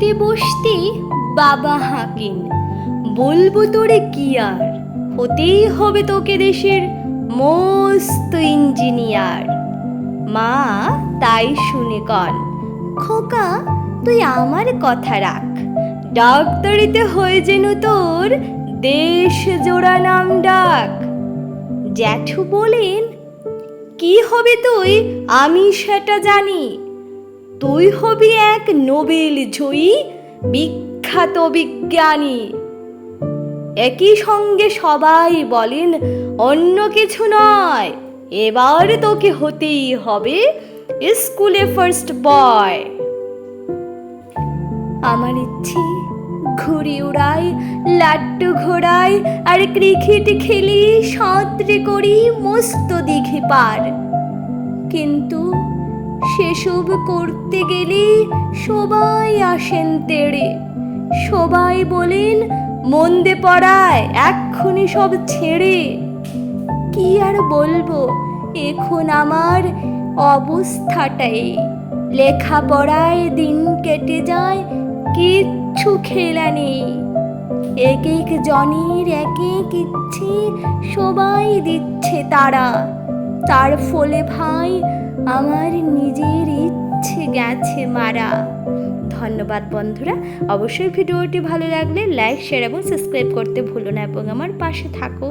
বসতে বসতে বাবা হাঁকেন। বলব তোরে কি আর? হতেই হবে তোকে দেশের মস্ত ইঞ্জিনিয়ার। মা তাই শুনে কন, খোকা, তুই আমার কথা রাখ। ডাক্তারিতে হয়ে যেন তোর দেশ জোড়া নাম ডাক। জ্যাঠু বলেন, কি হবে তুই? আমি সেটা জানি। তুই হবি এক নোবেল জয়ী, বিখ্যাত বিজ্ঞানী। একই সঙ্গে সবাই বলেন, অন্য কিছু নয়, এবার তোকে হতেই হবে স্কুলে ফার্স্ট বয় আমার ইচ্ছে, ঘুড়ি উড়াই লাড্ডু ঘোড়াই, আর ক্রিকেট খেলি, সাঁতরে করি, মস্ত দিঘি পার। কিন্তু সেসব করতে গেলে সবাই আসেন তেড়ে। সবাই বলেন, মন্দে পড়ায়, এক্ষুনি সব ছেড়ে। কি আর বলব, এখন আমার অবস্থাটাই। লেখাপড়ায় দিন কেটে যায়, কিচ্ছু খেলা নেই। এক এক জনের এক এক ইচ্ছে সবাই দিচ্ছে তারা। তার ফলে ভাই, আমার নিজের গেছে মারা। ধন্যবাদ বন্ধুরা। অবশ্যই ভিডিওটি ভালো লাগলে লাইক, শেয়ার এবং সাবস্ক্রাইব করতে ভুলো না এবং আমার পাশে থাকো।